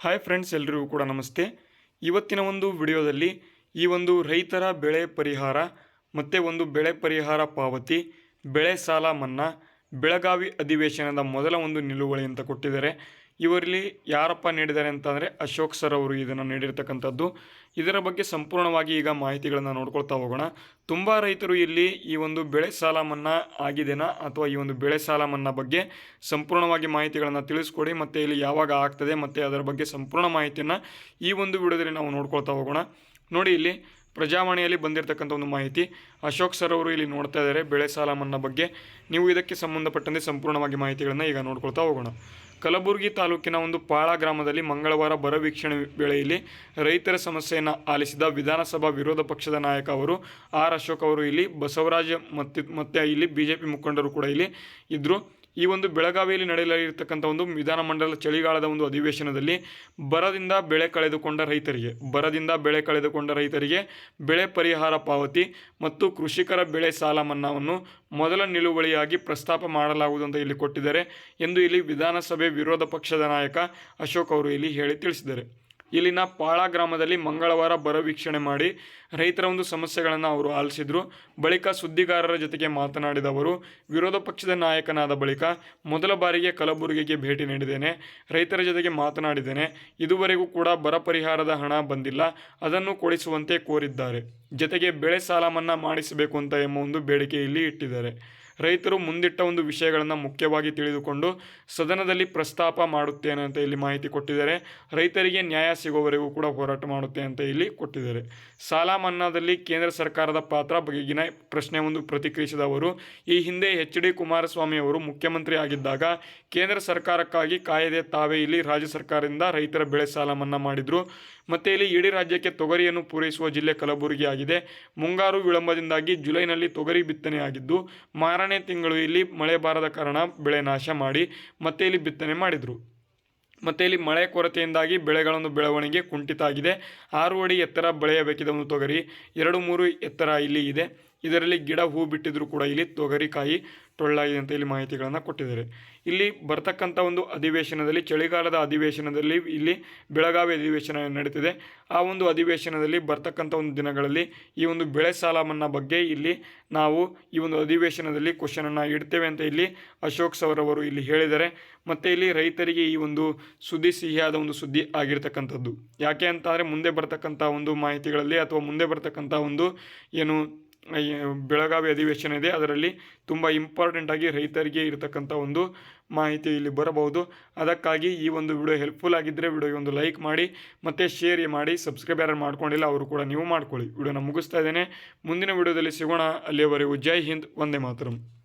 Hi friends ಎಲ್ರಿಗೂ ಕೂಡ ನಮಸ್ತೆ. ಇವತ್ತಿನ ಒಂದು ವಿಡಿಯೋದಲ್ಲಿ ಈ ಒಂದು ರೈತರ ಬೆಳೆ ಪರಿಹಾರ ಮತ್ತು ಒಂದು ಬೆಳೆ ಪರಿಹಾರ ಪಾವತಿ, ಬೆಳೆ ಸಾಲ ಮನ್ನಾ, ಬೆಳಗಾವಿ ಅಧಿವೇಶನದ ಮೊದಲ ಒಂದು ನಿಲುವಳಿ ಅಂತ ಕೊಟ್ಟಿದ್ದಾರೆ. ಇವರಲ್ಲಿ ಯಾರಪ್ಪ ನೀಡಿದ್ದಾರೆ ಅಂತಂದರೆ ಅಶೋಕ್ ಸರ್ ಅವರು ಇದನ್ನು ನೀಡಿರ್ತಕ್ಕಂಥದ್ದು. ಇದರ ಬಗ್ಗೆ ಸಂಪೂರ್ಣವಾಗಿ ಈಗ ಮಾಹಿತಿಗಳನ್ನು ನೋಡ್ಕೊಳ್ತಾ ಹೋಗೋಣ. ತುಂಬ ರೈತರು ಇಲ್ಲಿ ಈ ಒಂದು ಬೆಳೆ ಸಾಲ ಮನ್ನಾ ಆಗಿದೆನಾ ಅಥವಾ ಈ ಒಂದು ಬೆಳೆ ಸಾಲ ಮನ್ನಾ ಬಗ್ಗೆ ಸಂಪೂರ್ಣವಾಗಿ ಮಾಹಿತಿಗಳನ್ನು ತಿಳಿಸ್ಕೊಡಿ, ಮತ್ತು ಇಲ್ಲಿ ಯಾವಾಗ ಆಗ್ತದೆ, ಮತ್ತು ಅದರ ಬಗ್ಗೆ ಸಂಪೂರ್ಣ ಮಾಹಿತಿಯನ್ನು ಈ ಒಂದು ವಿಡಿಯೋದಲ್ಲಿ ನಾವು ನೋಡ್ಕೊಳ್ತಾ ಹೋಗೋಣ. ನೋಡಿ ಇಲ್ಲಿ ಪ್ರಜಾವಾಣಿಯಲ್ಲಿ ಬಂದಿರತಕ್ಕಂಥ ಒಂದು ಮಾಹಿತಿ. ಅಶೋಕ್ ಸರ್ ಅವರು ಇಲ್ಲಿ ನೋಡ್ತಾ ಇದ್ದಾರೆ ಬೆಳೆ ಸಾಲ ಮನ್ನಾ ಬಗ್ಗೆ. ನೀವು ಇದಕ್ಕೆ ಸಂಬಂಧಪಟ್ಟಂತೆ ಸಂಪೂರ್ಣವಾಗಿ ಮಾಹಿತಿಗಳನ್ನು ಈಗ ನೋಡ್ಕೊಳ್ತಾ ಹೋಗೋಣ. ಕಲಬುರಗಿ ತಾಲೂಕಿನ ಒಂದು ಪಾಳ ಗ್ರಾಮದಲ್ಲಿ ಮಂಗಳವಾರ ಬರವೀಕ್ಷಣೆ ವೇಳೆಯಲ್ಲಿ ರೈತರ ಸಮಸ್ಯೆಯನ್ನು ಆಲಿಸಿದ ವಿಧಾನಸಭಾ ವಿರೋಧ ಪಕ್ಷದ ನಾಯಕ ಅವರು ಆರ್ ಅಶೋಕ್ ಅವರು ಇಲ್ಲಿ ಬಸವರಾಜ ಮತ್ತು ಮತ್ತೆ ಇಲ್ಲಿ ಬಿ ಜೆ ಪಿ ಮುಖಂಡರು ಕೂಡ ಇಲ್ಲಿ ಇದ್ದರು ಈ ಒಂದು ಬೆಳಗಾವಿಯಲ್ಲಿ ನಡೆಯಲಿರತಕ್ಕಂಥ ಒಂದು ವಿಧಾನಮಂಡಲ ಚಳಿಗಾಲದ ಒಂದು ಅಧಿವೇಶನದಲ್ಲಿ ಬರದಿಂದ ಬೆಳೆ ಕಳೆದುಕೊಂಡ ರೈತರಿಗೆ, ಬರದಿಂದ ಬೆಳೆ ಕಳೆದುಕೊಂಡ ರೈತರಿಗೆ ಬೆಳೆ ಪರಿಹಾರ ಪಾವತಿ ಮತ್ತು ಕೃಷಿಕರ ಬೆಳೆ ಸಾಲ ಮನ್ನಾವನ್ನು ಮೊದಲ ನಿಲುವಳಿಯಾಗಿ ಪ್ರಸ್ತಾಪ ಮಾಡಲಾಗುವುದು ಅಂತ ಇಲ್ಲಿ ಕೊಟ್ಟಿದ್ದಾರೆ ಎಂದು ಇಲ್ಲಿ ವಿಧಾನಸಭೆ ವಿರೋಧ ಪಕ್ಷದ ನಾಯಕ ಅಶೋಕ್ ಅವರು ಇಲ್ಲಿ ಹೇಳಿ ತಿಳಿಸಿದ್ದಾರೆ. ಇಲ್ಲಿನ ಪಾಳ ಗ್ರಾಮದಲ್ಲಿ ಮಂಗಳವಾರ ಬರ ವೀಕ್ಷಣೆ ಮಾಡಿ ರೈತರ ಒಂದು ಸಮಸ್ಯೆಗಳನ್ನು ಅವರು ಆಲಿಸಿದರು. ಬಳಿಕ ಸುದ್ದಿಗಾರರ ಜೊತೆಗೆ ಮಾತನಾಡಿದ ಅವರು, ವಿರೋಧ ಪಕ್ಷದ ನಾಯಕನಾದ ಬಳಿಕ ಮೊದಲ ಬಾರಿಗೆ ಕಲಬುರಗಿಗೆ ಭೇಟಿ ನೀಡಿದ್ದೇನೆ, ರೈತರ ಜೊತೆಗೆ ಮಾತನಾಡಿದ್ದೇನೆ. ಇದುವರೆಗೂ ಕೂಡ ಬರ ಪರಿಹಾರದ ಹಣ ಬಂದಿಲ್ಲ, ಅದನ್ನು ಕೊಡಿಸುವಂತೆ ಕೋರಿದ್ದಾರೆ. ಜೊತೆಗೆ ಬೆಳೆ ಸಾಲ ಮನ್ನಾ ಮಾಡಿಸಬೇಕು ಅಂತ ಎಂಬ ಒಂದು ಬೇಡಿಕೆಯಲ್ಲಿ ಇಟ್ಟಿದ್ದಾರೆ. ರೈತರು ಮುಂದಿಟ್ಟ ಒಂದು ವಿಷಯಗಳನ್ನು ಮುಖ್ಯವಾಗಿ ತಿಳಿದುಕೊಂಡು ಸದನದಲ್ಲಿ ಪ್ರಸ್ತಾಪ ಮಾಡುತ್ತೇನೆ ಅಂತ ಇಲ್ಲಿ ಮಾಹಿತಿ ಕೊಟ್ಟಿದ್ದಾರೆ. ರೈತರಿಗೆ ನ್ಯಾಯ ಸಿಗುವವರೆಗೂ ಕೂಡ ಹೋರಾಟ ಮಾಡುತ್ತೆ ಅಂತ ಇಲ್ಲಿ ಕೊಟ್ಟಿದ್ದಾರೆ. ಸಾಲ ಮನ್ನಾದಲ್ಲಿ ಕೇಂದ್ರ ಸರ್ಕಾರದ ಪಾತ್ರ ಬಗೆಗಿನ ಪ್ರಶ್ನೆ ಒಂದು ಪ್ರತಿಕ್ರಿಯಿಸಿದ ಅವರು, ಈ ಹಿಂದೆ ಎಚ್ ಡಿ ಕುಮಾರಸ್ವಾಮಿ ಅವರು ಮುಖ್ಯಮಂತ್ರಿ ಆಗಿದ್ದಾಗ ಕೇಂದ್ರ ಸರ್ಕಾರಕ್ಕಾಗಿ ಕಾಯದೆ ತಾವೇ ಇಲ್ಲಿ ರಾಜ್ಯ ಸರ್ಕಾರದಿಂದ ರೈತರ ಬೆಳೆ ಸಾಲ ಮನ್ನಾ ಮಾಡಿದ್ರು. ಮತ್ತು ಇಲ್ಲಿ ಇಡೀ ರಾಜ್ಯಕ್ಕೆ ತೊಗರಿಯನ್ನು ಪೂರೈಸುವ ಜಿಲ್ಲೆ ಕಲಬುರಗಿ ಆಗಿದೆ. ಮುಂಗಾರು ವಿಳಂಬದಿಂದಾಗಿ ಜುಲೈನಲ್ಲಿ ತೊಗರಿ ಬಿತ್ತನೆ ಆಗಿದ್ದು, ಮಾರನೇ ತಿಂಗಳು ಇಲ್ಲಿ ಮಳೆ ಬಾರದ ಕಾರಣ ಬೆಳೆ ನಾಶ ಮಾಡಿ ಮತ್ತೆ ಇಲ್ಲಿ ಬಿತ್ತನೆ ಮಾಡಿದರು. ಮತ್ತು ಇಲ್ಲಿ ಮಳೆ ಕೊರತೆಯಿಂದಾಗಿ ಬೆಳೆಗಳನ್ನು ಬೆಳವಣಿಗೆ ಕುಂಠಿತ ಆಗಿದೆ. ಆರು ಅಡಿ ಎತ್ತರ ಬೆಳೆಯಬೇಕಿದ ಒಂದು ತೊಗರಿ, ಎರಡು ಮೂರು ಎತ್ತರ ಇಲ್ಲಿ ಇದೆ. ಇದರಲ್ಲಿ ಗಿಡ ಹೂ ಬಿಟ್ಟಿದ್ರು ಕೂಡ ಇಲ್ಲಿ ತೊಗರಿಕಾಯಿ ಟೊಳ್ಳಾಗಿದೆ ಅಂತ ಇಲ್ಲಿ ಮಾಹಿತಿಗಳನ್ನು ಕೊಟ್ಟಿದ್ದಾರೆ. ಇಲ್ಲಿ ಬರ್ತಕ್ಕಂಥ ಒಂದು ಅಧಿವೇಶನದಲ್ಲಿ, ಚಳಿಗಾಲದ ಅಧಿವೇಶನದಲ್ಲಿ ಇಲ್ಲಿ ಬೆಳಗಾವಿ ಅಧಿವೇಶನ ನಡೀತಿದೆ. ಆ ಒಂದು ಅಧಿವೇಶನದಲ್ಲಿ ಬರ್ತಕ್ಕಂಥ ಒಂದು ದಿನಗಳಲ್ಲಿ ಈ ಒಂದು ಬೆಳೆ ಸಾಲ ಮನ್ನಾ ಬಗ್ಗೆ ಇಲ್ಲಿ ನಾವು ಈ ಒಂದು ಅಧಿವೇಶನದಲ್ಲಿ ಕ್ವಶನನ್ನು ಇಡ್ತೇವೆ ಅಂತ ಇಲ್ಲಿ ಅಶೋಕ್ ಸೌರವರು ಇಲ್ಲಿ ಹೇಳಿದ್ದಾರೆ. ಮತ್ತು ಇಲ್ಲಿ ರೈತರಿಗೆ ಈ ಒಂದು ಸುದ್ದಿ ಸಿಹಿಯಾದ ಒಂದು ಸುದ್ದಿ ಆಗಿರ್ತಕ್ಕಂಥದ್ದು. ಯಾಕೆ ಅಂತಂದರೆ ಮುಂದೆ ಬರ್ತಕ್ಕಂಥ ಒಂದು ಮಾಹಿತಿಗಳಲ್ಲಿ ಅಥವಾ ಮುಂದೆ ಬರ್ತಕ್ಕಂಥ ಒಂದು ಏನು ಬೆಳಗಾವಿ ಅಧಿವೇಶನ ಇದೆ. ಅದರಲ್ಲಿ ತುಂಬ ಇಂಪಾರ್ಟೆಂಟಾಗಿ ರೈತರಿಗೆ ಇರತಕ್ಕಂಥ ಒಂದು ಮಾಹಿತಿ ಇಲ್ಲಿ ಬರಬಹುದು. ಅದಕ್ಕಾಗಿ ಈ ಒಂದು ವಿಡಿಯೋ ಹೆಲ್ಪ್ಫುಲ್ ಆಗಿದ್ದರೆ ವಿಡಿಯೋಗೆ ಒಂದು ಲೈಕ್ ಮಾಡಿ, ಮತ್ತು ಶೇರ್ ಮಾಡಿ ಸಬ್ಸ್ಕ್ರೈಬ್ ಯಾರು ಮಾಡ್ಕೊಂಡಿಲ್ಲ ಅವರು ಕೂಡ ನೀವು ಮಾಡ್ಕೊಳ್ಳಿ. ವಿಡಿಯೋನ ಮುಗಿಸ್ತಾ ಇದ್ದೇನೆ. ಮುಂದಿನ ವಿಡಿಯೋದಲ್ಲಿ ಸಿಗೋಣ. ಅಲ್ಲಿಯವರೆಗೂ ಜೈ ಹಿಂದ್ ಒಂದೇ ಮಾತರಂ.